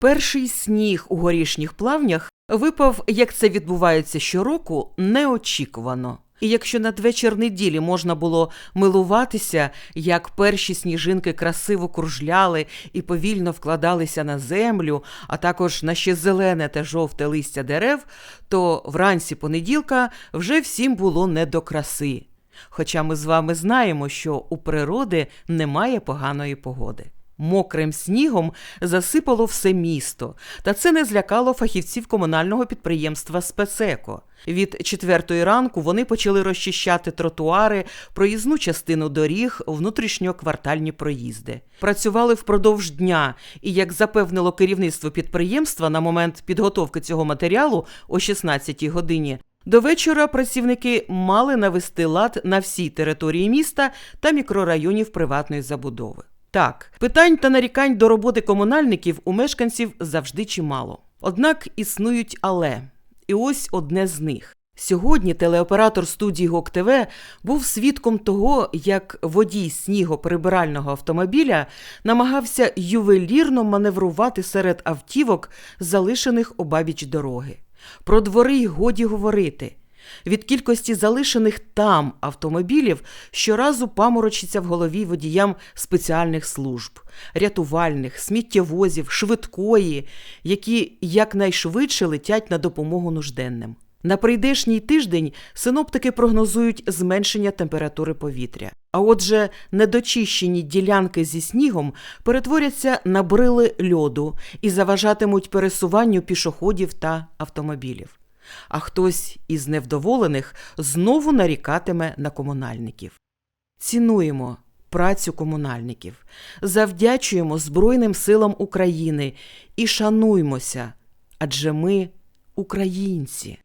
Перший сніг у горішніх плавнях випав, як це відбувається щороку, неочікувано. І якщо надвечір неділі можна було милуватися, як перші сніжинки красиво кружляли і повільно вкладалися на землю, а також на ще зелене та жовте листя дерев, то вранці понеділка вже всім було не до краси. Хоча ми з вами знаємо, що у природи немає поганої погоди. Мокрим снігом засипало все місто, та це не злякало фахівців комунального підприємства Спецеко. Від четвертої ранку вони почали розчищати тротуари, проїзну частину доріг, внутрішньоквартальні проїзди. Працювали впродовж дня, і як запевнило керівництво підприємства на момент підготовки цього матеріалу о 16-й годині, до вечора працівники мали навести лад на всій території міста та мікрорайонів приватної забудови. Так, питань та нарікань до роботи комунальників у мешканців завжди чимало. Однак існують але. І ось одне з них. Сьогодні телеоператор студії ГОК ТВ був свідком того, як водій снігоприбирального автомобіля намагався ювелірно маневрувати серед автівок, залишених обабіч дороги. Про двори й годі говорити. Від кількості залишених там автомобілів щоразу паморочиться в голові водіям спеціальних служб, рятувальних, сміттєвозів, швидкої, які якнайшвидше летять на допомогу нужденним. На прийдешній тиждень синоптики прогнозують зменшення температури повітря. А отже, недочищені ділянки зі снігом перетворяться на брили льоду і заважатимуть пересуванню пішоходів та автомобілів а хтось із невдоволених знову нарікатиме на комунальників. Цінуємо працю комунальників, завдячуємо Збройним силам України і шануймося, адже ми українці.